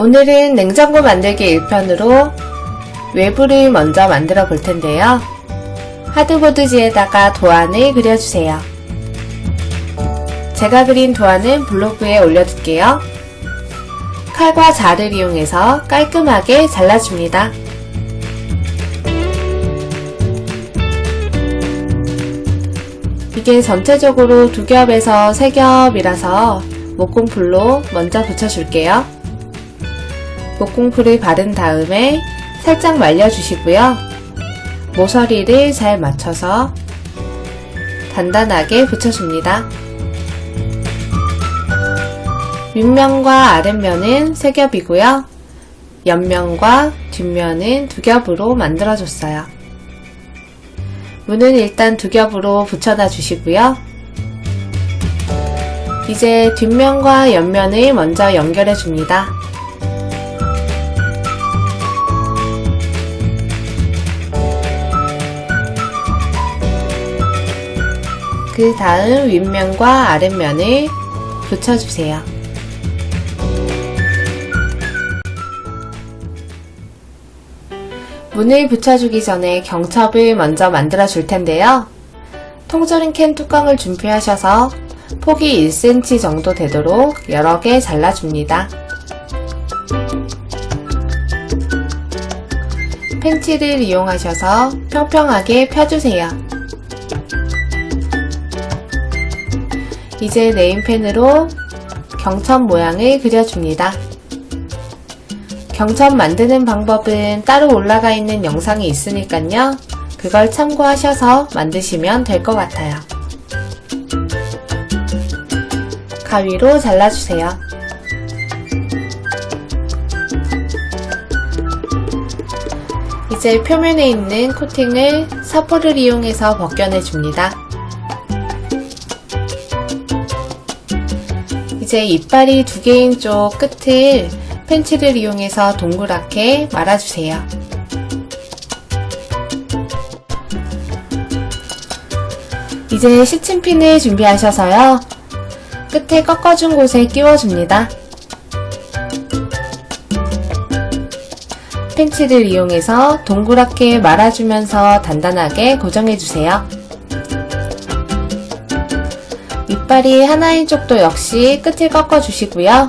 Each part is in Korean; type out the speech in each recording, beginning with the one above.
오늘은 냉장고 만들기 1편으로 외부를 먼저 만들어 볼 텐데요. 하드보드지에다가 도안을 그려주세요. 제가 그린 도안은 블로그에 올려둘게요. 칼과 자를 이용해서 깔끔하게 잘라줍니다. 이게 전체적으로 두 겹에서 세 겹이라서 목공풀로 먼저 붙여줄게요. 목공풀을 바른 다음에 살짝 말려주시고요. 모서리를 잘 맞춰서 단단하게 붙여줍니다. 윗면과 아랫면은 세 겹이고요. 옆면과 뒷면은 두 겹으로 만들어줬어요. 문은 일단 두 겹으로 붙여놔 주시고요. 이제 뒷면과 옆면을 먼저 연결해 줍니다. 그 다음 윗면과 아랫면을 붙여주세요. 문을 붙여주기 전에 경첩을 먼저 만들어 줄 텐데요. 통조림 캔 뚜껑을 준비하셔서 폭이 1cm 정도 되도록 여러 개 잘라줍니다. 펜치를 이용하셔서 평평하게 펴주세요. 이제 네임펜으로 경첩 모양을 그려줍니다. 경첩 만드는 방법은 따로 올라가 있는 영상이 있으니까요. 그걸 참고하셔서 만드시면 될 것 같아요. 가위로 잘라주세요. 이제 표면에 있는 코팅을 사포를 이용해서 벗겨내 줍니다. 이제 이빨이 두 개인 쪽 끝을 펜치를 이용해서 동그랗게 말아주세요. 이제 시침핀을 준비하셔서요. 끝에 꺾어준 곳에 끼워줍니다. 펜치를 이용해서 동그랗게 말아주면서 단단하게 고정해주세요. 이빨이 하나인 쪽도 역시 끝을 꺾어주시고요.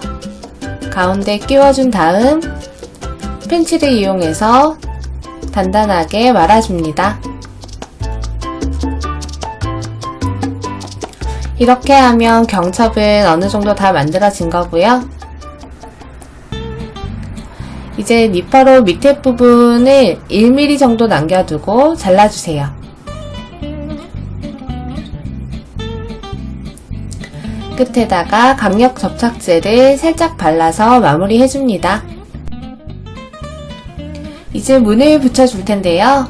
가운데 끼워준 다음 펜치를 이용해서 단단하게 말아줍니다. 이렇게 하면 경첩은 어느 정도 다 만들어진 거고요. 이제 니퍼로 밑에 부분을 1mm 정도 남겨두고 잘라주세요. 끝에다가 강력 접착제를 살짝 발라서 마무리해줍니다. 이제 문을 붙여줄 텐데요.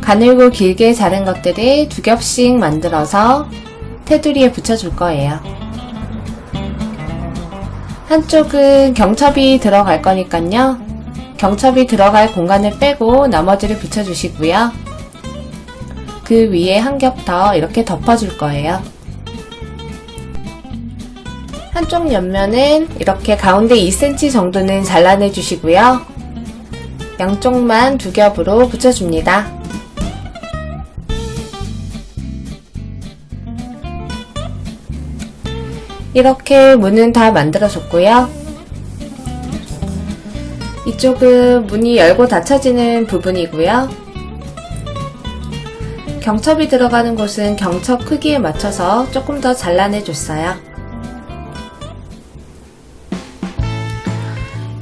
가늘고 길게 자른 것들을 두 겹씩 만들어서 테두리에 붙여줄 거예요. 한쪽은 경첩이 들어갈 거니까요. 경첩이 들어갈 공간을 빼고 나머지를 붙여주시고요. 그 위에 한 겹 더 이렇게 덮어줄 거예요. 한쪽 옆면은 이렇게 가운데 2cm 정도는 잘라내 주시고요. 양쪽만 두 겹으로 붙여줍니다. 이렇게 문은 다 만들어줬고요. 이쪽은 문이 열고 닫혀지는 부분이고요. 경첩이 들어가는 곳은 경첩 크기에 맞춰서 조금 더 잘라내줬어요.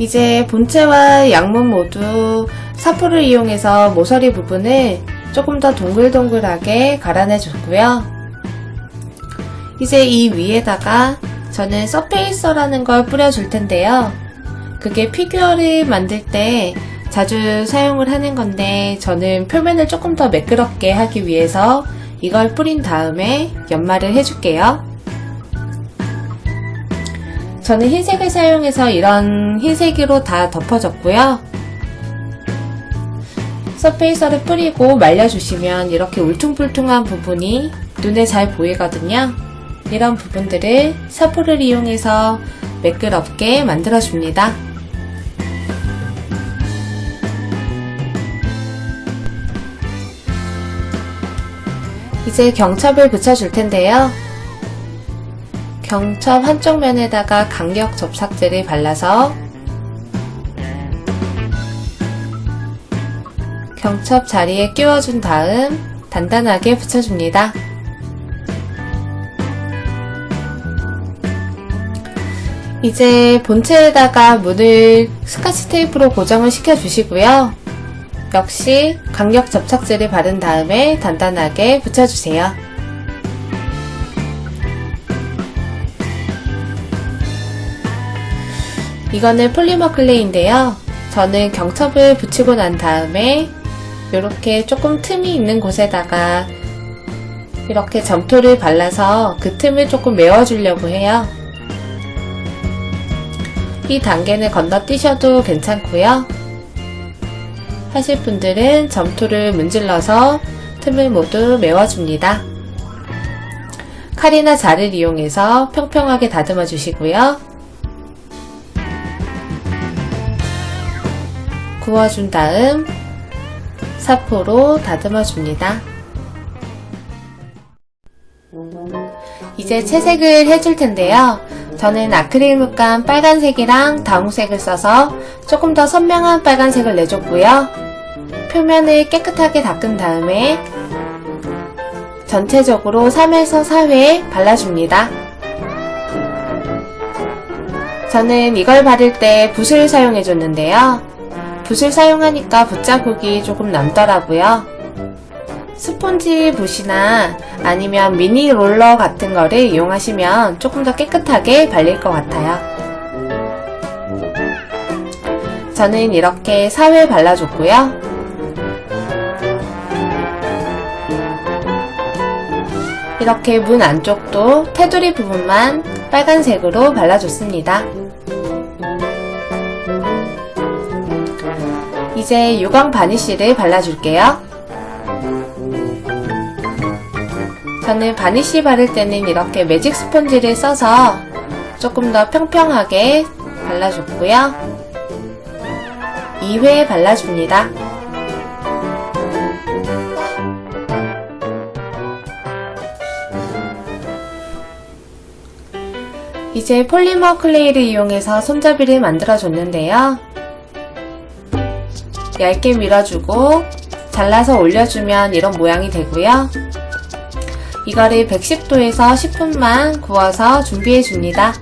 이제 본체와 양문 모두 사포를 이용해서 모서리 부분을 조금 더 동글동글하게 갈아내줬고요. 이제 이 위에다가 저는 서페이서라는 걸 뿌려줄 텐데요. 그게 피규어를 만들 때 자주 사용을 하는 건데 저는 표면을 조금 더 매끄럽게 하기 위해서 이걸 뿌린 다음에 연마를 해줄게요. 저는 흰색을 사용해서 이런 흰색으로 다 덮어줬고요. 서페이서를 뿌리고 말려주시면 이렇게 울퉁불퉁한 부분이 눈에 잘 보이거든요. 이런 부분들을 사포를 이용해서 매끄럽게 만들어줍니다. 이제 경첩을 붙여줄 텐데요. 경첩 한쪽 면에다가 간격 접착제를 발라서 경첩 자리에 끼워준 다음 단단하게 붙여줍니다. 이제 본체에다가 문을 스카치 테이프로 고정을 시켜 주시고요. 역시 강력 접착제를 바른 다음에 단단하게 붙여주세요. 이거는 폴리머 클레이인데요. 저는 경첩을 붙이고 난 다음에 이렇게 조금 틈이 있는 곳에다가 이렇게 점토를 발라서 그 틈을 조금 메워주려고 해요. 이 단계는 건너뛰셔도 괜찮고요. 하실 분들은 점토를 문질러서 틈을 모두 메워줍니다. 칼이나 자를 이용해서 평평하게 다듬어 주시고요. 구워준 다음 사포로 다듬어 줍니다. 이제 채색을 해줄 텐데요. 저는 아크릴 물감 빨간색이랑 다홍색을 써서 조금 더 선명한 빨간색을 내줬고요. 표면을 깨끗하게 닦은 다음에 전체적으로 3에서 4회 발라줍니다. 저는 이걸 바를 때 붓을 사용해줬는데요. 붓을 사용하니까 붓자국이 조금 남더라고요. 스폰지 붓이나 아니면 미니 롤러 같은 거를 이용하시면 조금 더 깨끗하게 발릴 것 같아요. 저는 이렇게 4회 발라줬고요. 이렇게 문 안쪽도 테두리 부분만 빨간색으로 발라줬습니다. 이제 유광 바니쉬를 발라줄게요. 저는 바니쉬 바를 때는 이렇게 매직 스펀지를 써서 조금 더 평평하게 발라줬고요. 2회 발라줍니다. 이제 폴리머 클레이를 이용해서 손잡이를 만들어줬는데요. 얇게 밀어주고 잘라서 올려주면 이런 모양이 되고요. 이거를 110도에서 10분만 구워서 준비해 줍니다.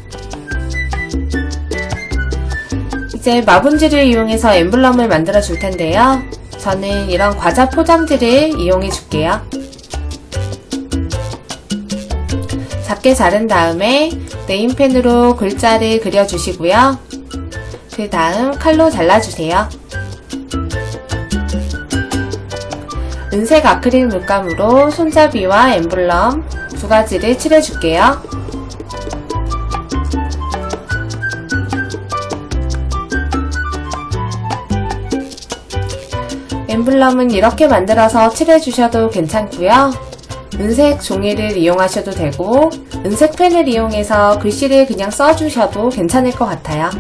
이제 마분지를 이용해서 엠블럼을 만들어 줄 텐데요. 저는 이런 과자 포장지를 이용해 줄게요. 작게 자른 다음에 네임펜으로 글자를 그려주시고요. 그 다음 칼로 잘라주세요. 은색 아크릴 물감으로 손잡이와 엠블럼 두 가지를 칠해줄게요. 엠블럼은 이렇게 만들어서 칠해주셔도 괜찮고요. 은색 종이를 이용하셔도 되고 은색 펜을 이용해서 글씨를 그냥 써주셔도 괜찮을 것 같아요.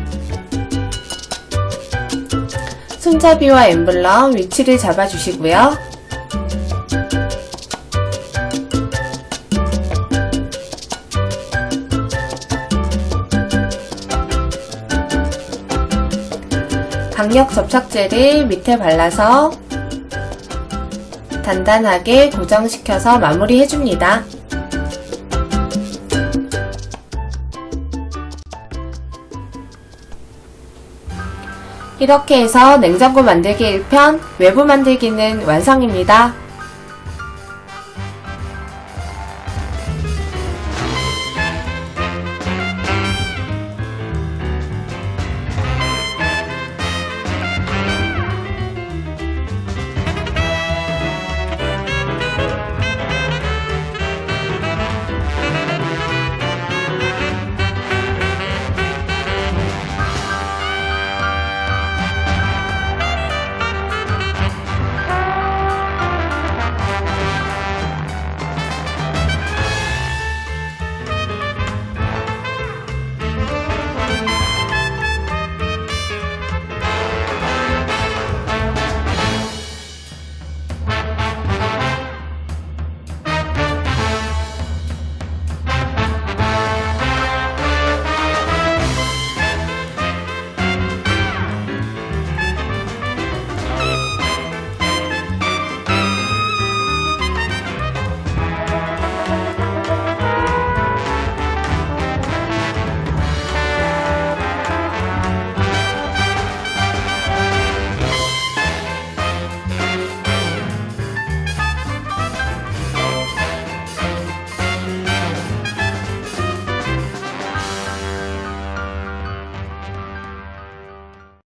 손잡이와 엠블럼 위치를 잡아주시고요. 강력 접착제를 밑에 발라서 단단하게 고정시켜서 마무리해줍니다. 이렇게 해서 냉장고 만들기 1편 외부 만들기는 완성입니다.